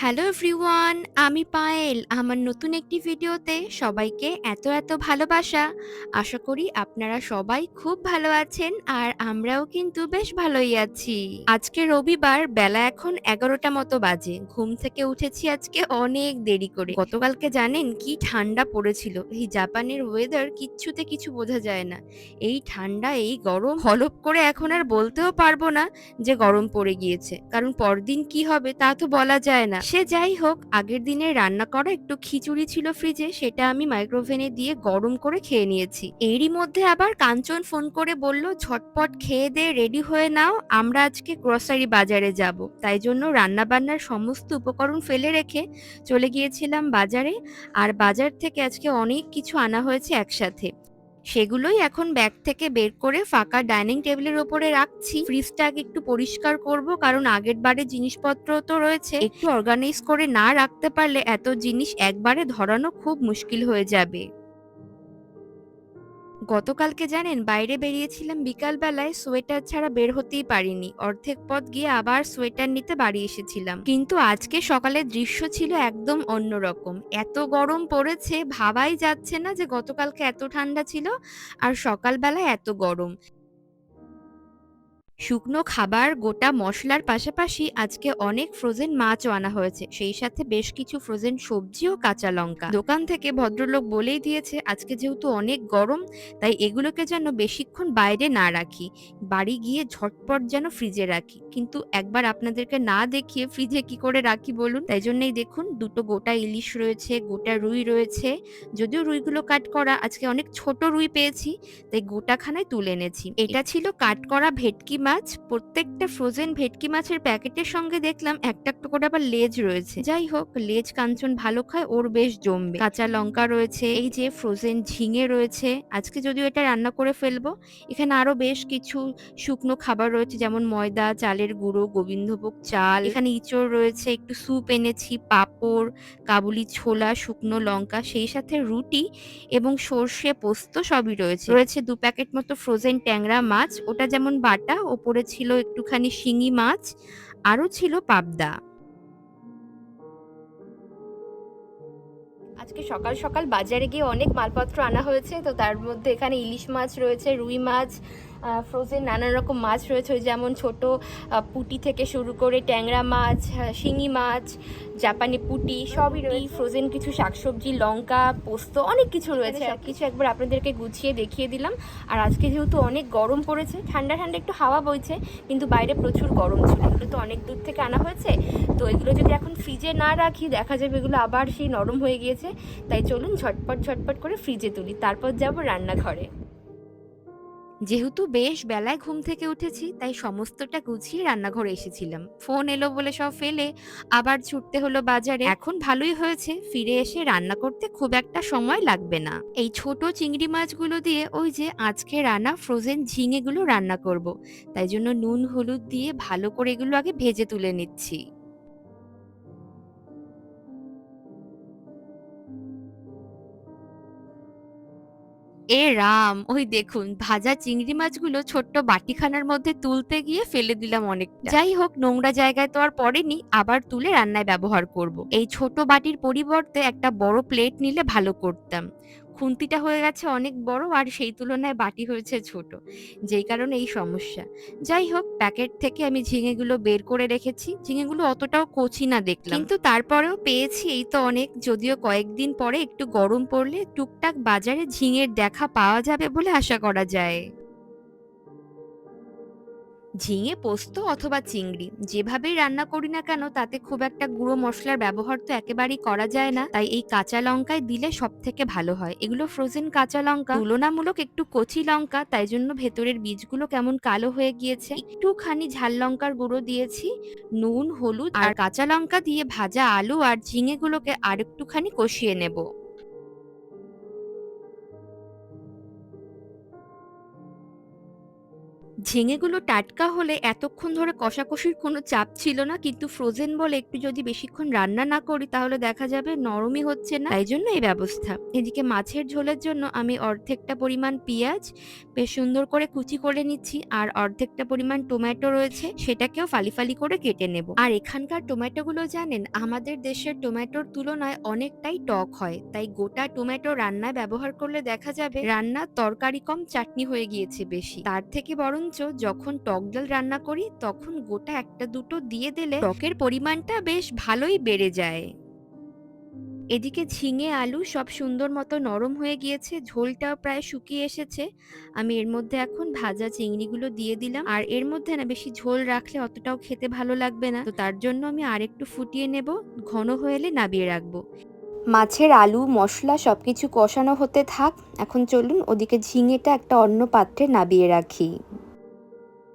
Hello everyone, আমি পায়েল। আমার নতুন একটি ভিডিওতে সবাইকে এত এত ভালোবাসা। আশা করি আপনারা সবাই খুব ভালো আছেন আর আমরাও কিন্তু বেশ ভালোই আছি। আজকে রবিবার, বেলা এখন এগারোটা মতো বাজে। ঘুম থেকে উঠেছি আজকে অনেক দেরি করে। গতকালকে জানেন কি ঠান্ডা পড়েছিল? এই জাপানের ওয়েদার কিচ্ছুতে কিছু বোঝা যায় না। এই ঠান্ডা, এই গরম, হলপ করে এখন আর বলতেও পারব না যে গরম পড়ে গিয়েছে। কারণ পরদিন কি হবে তা তো বলা যায় না। সে যাই হোক, আগের দিনে রান্না করা একটু খিচুড়ি ছিল ফ্রিজে সেটা আমি মাইক্রোওভেনে দিয়ে গরম করে খেয়ে নিয়েছি। এরই মধ্যে আবার কাঞ্চন ফোন করে বলল, ঝটপট খেয়ে দে রেডি হয়ে নাও, আমরা আজকে গ্রসারি বাজারে যাব। তাই জন্য রান্না বান্নার সমস্ত উপকরণ ফেলে রেখে চলে গিয়েছিলাম বাজারে। আর বাজার থেকে আজকে অনেক কিছু আনা হয়েছে একসাথে। সেগুলোই এখন ব্যাগ থেকে বের করে ফাঁকা ডাইনিং টেবিলের ওপরে রাখছি। ফ্রিজটা আগে একটু পরিষ্কার করব কারণ আগের বারে জিনিসপত্র তো রয়েছে। একটু অর্গানাইজ করে না রাখতে পারলে এত জিনিস একবারে ধরানো খুব মুশকিল হয়ে যাবে। গতকালকে জানেন, বাইরে বেরিয়েছিলাম বিকালবেলায়, সোয়েটার ছাড়া বের হতেই পারিনি। অর্ধেক পথ গিয়ে আবার সোয়েটার নিতে বাড়ি এসেছিলাম। কিন্তু আজকে সকালে দৃশ্য ছিল একদম অন্যরকম। এত গরম পড়েছে, ভাবাই যাচ্ছে না যে গতকালকে এত ঠান্ডা ছিল আর সকালবেলায় এত গরম। শুকনো খাবার, গোটা মশলার পাশাপাশি আজকে অনেক ফ্রোজেন মাছও আনা হয়েছে। সেই সাথে বেশ কিছু ফ্রোজেন সবজি ও কাঁচা লঙ্কা। দোকান থেকে ভদ্রলোক বলেই দিয়েছে, আজকে যেহেতু অনেক গরম, তাই এগুলোকে যেন বেশিক্ষণ বাইরে না রাখি। বাড়ি গিয়ে ঝটপট যেন ফ্রিজে রাখি। কিন্তু একবার আপনাদেরকে না দেখিয়ে ফ্রিজে কি করে রাখি বলুন? তাই জন্যই দেখুন, দুটো গোটা ইলিশ রয়েছে, গোটা রুই রয়েছে। যদিও রুইগুলো কাট করা, আজকে অনেক ছোট রুই পেয়েছি, তাই গোটাখানায় তুলে এনেছি। এটা ছিল কাট করা ভেটকি মাছ, প্রত্যেকটা ফ্রোজেন ভেটকি মাছের প্যাকেটের সঙ্গে দেখলাম একটা একটা করে আবার লেজ রয়েছে। যাই হোক, লেজ কাঞ্চন ভালো খায়, ওর বেশ জমবে। কাঁচা লঙ্কা রয়েছে, এই যে ফ্রোজেন ঝিঙে রয়েছে, আজকে যদিও এটা রান্না করে ফেলব। এখানে আরও বেশ কিছু শুকনো খাবার রয়েছে, যেমন ময়দা, চালের গুঁড়ো, গোবিন্দভোগ চাল। এখানে ইঁচড় রয়েছে, একটু স্যুপ এনেছি, পাঁপড়, কাবুলি ছোলা, শুকনো লঙ্কা, সেই সাথে রুটি এবং সর্ষে পোস্ত সবই রয়েছে। রয়েছে দু প্যাকেট মতো ফ্রোজেন ট্যাংরা মাছ, ওটা যেমন বাটা ওপরে ছিল একটুখানি শিঙি মাছ, আরও ছিল পাবদা। আজকে সকাল সকাল বাজারে গিয়ে অনেক মালপত্র আনা হয়েছে, তো তার মধ্যে এখানে ইলিশ মাছ রয়েছে, রুই মাছ ফ্রোজেন নানান রকম মাছ রয়েছে। ওই যেমন ছোট পুটি থেকে শুরু করে ট্যাংরা মাছ শিঙি মাছ জাপানি পুটি সবই রয়েছে। ফ্রোজেন কিছু শাকসবজি লঙ্কা পোস্ত অনেক কিছু রয়েছে। সব কিছু একবার আপনাদেরকে গুছিয়ে দেখিয়ে দিলাম। আর আজকে যেহেতু অনেক গরম পড়েছে ঠান্ডা ঠান্ডা একটু হাওয়া বইছে কিন্তু বাইরে প্রচুর গরম ছিল। এগুলো তো অনেক দূর থেকে আনা হয়েছে। তো এগুলো যদি এখন ফ্রিজে না রাখি দেখা যাবে এগুলো আবার সেই নরম হয়ে গিয়েছে। তাই চলুন ঝটপট ঝটপট করে ফ্রিজে তুলি। তারপর যাব রান্নাঘরে। যেহেতু বেশ বেলায় ঘুম থেকে উঠেছি, তাই সমস্তটা গুছিয়ে রান্নাঘরে এসেছিলাম। ফোন এলো বলে সব ফেলে, আবার ছুটতে হলো বাজারে। এখন ভালোই হয়েছে, ফিরে এসে রান্না করতে খুব একটা সময় লাগবে না। এই ছোট চিংড়ি মাছগুলো দিয়ে ওই যে আজকে রান্না ফ্রোজেন ঝিঙেগুলো রান্না করব। তাই জন্য নুন, হলুদ দিয়ে ভালো করে এগুলো আগে ভেজে তুলে নিচ্ছি। এ রাম ওই দেখুন ভাজা চিংড়ি মাছগুলো ছোট্ট বাটিখানার মধ্যে তুলতে গিয়ে ফেলে দিলাম অনেক যাই হোক নোংরা জায়গায় তো আর পড়েনি আবার তুলে রান্নায় ব্যবহার করব। এই ছোট বাটির পরিবর্তে একটা বড় প্লেট নিলে ভালো করতাম। খুন্তিটা হয়ে গেছে অনেক বড় আর সেই তুলনায় বাটি হয়েছে ছোট। যেই কারণে এই সমস্যা। যাই হোক প্যাকেট থেকে আমি ঝিঙেগুলো বের করে রেখেছি। ঝিঙেগুলো অতটাও কচি না দেখলাম। কিন্তু তারপরেও পেয়েছি এই তো অনেক। যদিও কয়েকদিন পরে একটু গরম পড়লে টুকটাক বাজারে ঝিঙের দেখা পাওয়া যাবে বলে আশা করা যায়। ঝিঙে, পোস্ত অথবা চিংড়ি। যেভাবেই রান্না করি না কেন, তাতে খুব একটা গুঁড়ো মশলার ব্যবহার তো একেবারেই করা যায় না। তাই এই কাঁচা লঙ্কায় দিলে সব থেকে ভালো হয়। এগুলো ফ্রোজেন কাঁচা লঙ্কা। তুলনামূলক একটু কচি লঙ্কা, তাই জন্য ভেতরের বীজগুলো কেমন কালো হয়ে গিয়েছে। একটুখানি ঝাল লঙ্কার গুঁড়ো দিয়েছি, নুন, হলুদ আর কাঁচা লঙ্কা দিয়ে ভাজা আলু আর ঝিঙেগুলোকে আর একটুখানি কষিয়ে নেব। ঝিঙেগুলো টাটকা হলে এতক্ষণ ধরে কষাকষির কোনো চাপ ছিল না, কিন্তু ফ্রোজেন বলে একটু যদি বেশিক্ষণ রান্না না করি তাহলে দেখা যাবে নরমই হচ্ছে না। তাই জন্য এই ব্যবস্থা। এদিকে মাছের ঝোলের জন্য আমি অর্ধেকটা পরিমাণ পেঁয়াজ, বেশ সুন্দর করে কুচি করে নিচ্ছি, আর অর্ধেকটা পরিমাণ টমেটো রয়েছে, সেটাকেও ফালি ফালি করে কেটে নেব। আর এখানকার টমেটোগুলো জানেন, আমাদের দেশের টমেটোর তুলনায় অনেকটাই টক হয়, তাই গোটা টমেটো রান্নায় ব্যবহার করলে দেখা যাবে রান্না তরকারি কম চাটনি হয়ে গিয়েছে বেশি। তার থেকে বরঞ্চ যখন টক ডাল রান্না করি, তখন গোটা একটা দুটো দিয়ে দিলে টকের পরিমাণটা বেশ ভালোই বেড়ে যায়। এদিকে ঝিঙে, আলু সব সুন্দর মতো নরম হয়ে গিয়েছে, ঝোলটাও প্রায় শুকিয়ে এসেছে। আমি এর মধ্যে এখন ভাজা চিংড়িগুলো দিয়ে দিলাম। আর এর মধ্যে না বেশি ঝোল রাখলে অতটাও খেতে ভালো লাগবে না। তো তার জন্য আমি আরেকটু ফুটিয়ে নেব, ঘন হয়ে এলে নাবিয়ে রাখব। মাছের আলু, মশলা সব কিছু কষানো হতে থাক। এখন চলুন ওদিকে ঝিঙেটা একটা অন্য পাত্রে নাবিয়ে রাখি।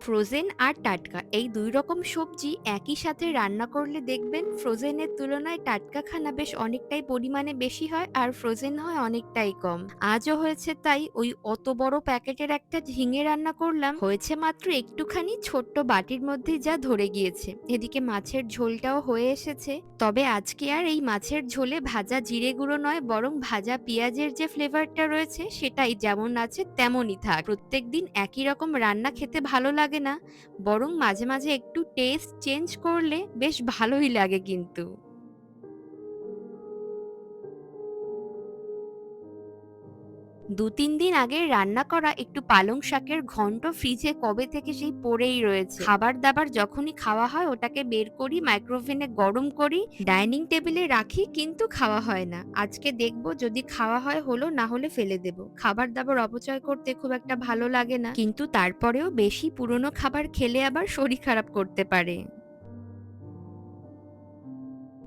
ফ্রোজেন আর টাটকা এই দুই রকম সবজি একই সাথে রান্না করলে দেখবেন ফ্রোজেনের তুলনায় টাটকা খানা বেশ অনেকটাই পরিমাণে বেশি হয় আর ফ্রোজেন হয় অনেকটাই কম। আজও হয়েছে তাই ওই অত বড় প্যাকেটের একটা ঝিঙে রান্না করলাম। হয়েছে মাত্র একটুখানি ছোট্ট বাটির মধ্যে যা ধরে গিয়েছে। এদিকে মাছের ঝোলটাও হয়ে এসেছে। তবে আজকে আর এই মাছের ঝোলে ভাজা জিরে গুঁড়ো নয়, বরং ভাজা পেঁয়াজের যে ফ্লেভারটা রয়েছে সেটাই যেমন আছে তেমনই থাক। প্রত্যেকদিন একই রকম রান্না খেতে ভালো লাগে। না। বরং মাঝে মাঝে একটু টেস্ট চেঞ্জ করলে বেশ ভালোই লাগে কিন্তু। দু তিন দিন আগে রান্না করা একটু পালং শাকের ঘন্ট ফ্রিজে কবে থেকে সেই পড়েই রয়েছে। খাবার দাবার যখনই খাওয়া হয়, ওটাকে বের করি মাইক্রোভেনে গরম করি ডাইনিং টেবিলে রাখি, কিন্তু খাওয়া হয় না। আজকে দেখব যদি খাওয়া হয় হলো, না হলে ফেলে দেব। খাবার দাবার অপচয় করতে খুব একটা ভালো লাগে না। কিন্তু তারপরেও বেশি পুরনো খাবার খেলে আবার শরীর খারাপ করতে পারে।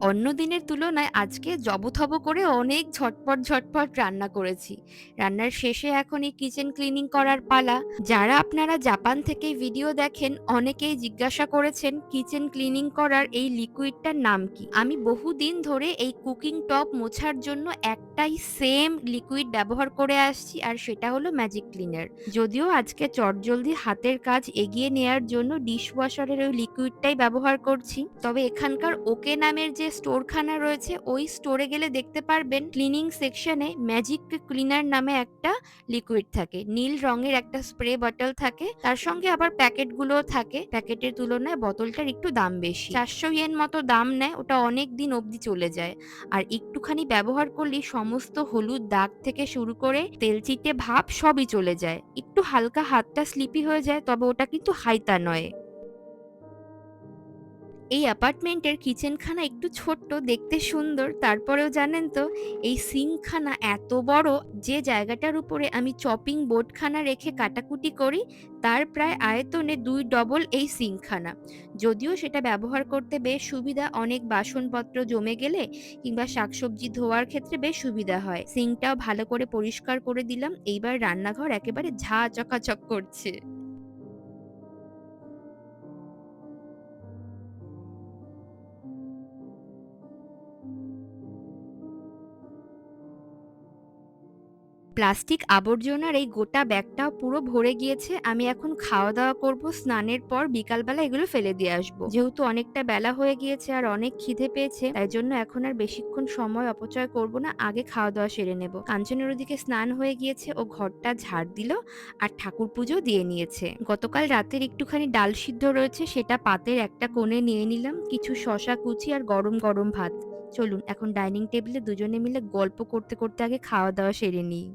অন্য দিনের তুলনায় আজকে জবথব করে অনেক ঝটপট ঝটপট রান্না করেছি। রান্নার শেষে এখন এই কিচেন ক্লিনিং করার পালা। যারা আপনারা জাপান থেকে ভিডিও দেখেন, অনেকেই জিজ্ঞাসা করেছেন কিচেন ক্লিনিং করার এই লিকুইডটার নাম কি? আমি বহুদিন ধরে এই কুকিং টপ মোছার জন্য একটাই সেম লিকুইড ব্যবহার করে আসছি, আর সেটা হলো ম্যাজিক ক্লিনার যদিও আজকে চটজলদি হাতের কাজ এগিয়ে নেয়ার জন্য ডিশ ওয়াশারের ওই লিকুইডটাই ব্যবহার করছি, তবে এখানকার ওকে নামের যে স্টোরখানা রয়েছে, ওই স্টোরে গেলে দেখতে পারবেন ক্লিনিং সেকশনে ম্যাজিক ক্লিনার নামে একটা লিকুইড থাকে। নীল রঙের একটা স্প্রে বটল থাকে, তার সঙ্গে আবার প্যাকেটগুলোও থাকে। প্যাকেটের তুলনায় বোতলটার একটু দাম বেশি। চারশো ইয়েন মতো দাম নেয়, ওটা অনেক দিন অবধি চলে যায়। আর একটুখানি ব্যবহার করলেই সমস্ত হলুদ দাগ থেকে শুরু করে তেলচিটে ভাব সবই চলে যায়। একটু হালকা হাতটা স্লিপি হয়ে যায়, তবে ওটা কিন্তু হাইতা নয়। এই অ্যাপার্টমেন্টের কিচেনখানা একটু ছোট্ট, দেখতে সুন্দর। তারপরেও জানেন তো, এই সিঙ্কখানা এত বড় যে জায়গাটার উপরে আমি চপিং বোর্ডখানা রেখে কাটাকুটি করি, তার প্রায় আয়তনে দুই ডবল এই সিঙ্কখানা যদিও সেটা ব্যবহার করতে বেশ সুবিধা, অনেক বাসনপত্র জমে গেলে কিংবা শাকসবজি ধোয়ার ক্ষেত্রে বেশ সুবিধা হয়। সিঙ্কটাও ভালো করে পরিষ্কার করে দিলাম, এইবার রান্নাঘর একেবারে ঝা চকাচক করছে। প্লাস্টিক আবর্জনার এই গোটা ব্যাগটাও পুরো ভরে গিয়েছে, আমি এখন খাওয়া দাওয়া করব, স্নানের পর বিকালবেলা এগুলো ফেলে দিয়ে আসব। যেহেতু অনেকটা বেলা হয়ে গিয়েছে আর অনেক খিদে পেয়েছে, তাই জন্য এখন আর বেশিক্ষণ সময় অপচয় করব না, আগে খাওয়া দাওয়া সেরে নেব। কাঞ্চনের ওদিকে স্নান হয়ে গিয়েছে, ও ঘরটা ঝাড় দিল আর ঠাকুর পুজো দিয়ে নিয়েছে। গতকাল রাতের একটুখানি ডাল সিদ্ধ রয়েছে, সেটা পাতের একটা কোণে নিয়ে নিলাম, কিছু শশা কুচি আর গরম গরম ভাত। চলুন, এখন ডাইনিং টেবিলে দুজনে মিলে গল্প করতে করতে আগে খাওয়া দাওয়া সেরে নিই।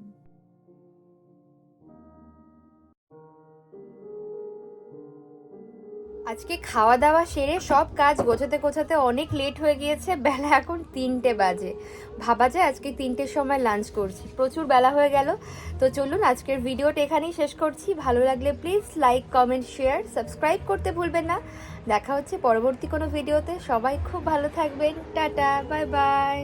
আজকে খাওয়া দাওয়া সেরে সব কাজ গোছাতে গোছাতে অনেক লেট হয়ে গিয়েছে, বেলা এখন তিনটে বাজে। ভাবা যায় আজকে তিনটের সময় লাঞ্চ করছি। প্রচুর বেলা হয়ে গেল। তো চলুন আজকের ভিডিওটা এখানেই শেষ করছি। ভালো লাগলে please like comment share subscribe করতে ভুলবেন না। দেখা হচ্ছে পরবর্তী কোনো ভিডিওতে। সবাই খুব ভালো থাকবেন। Tata bye bye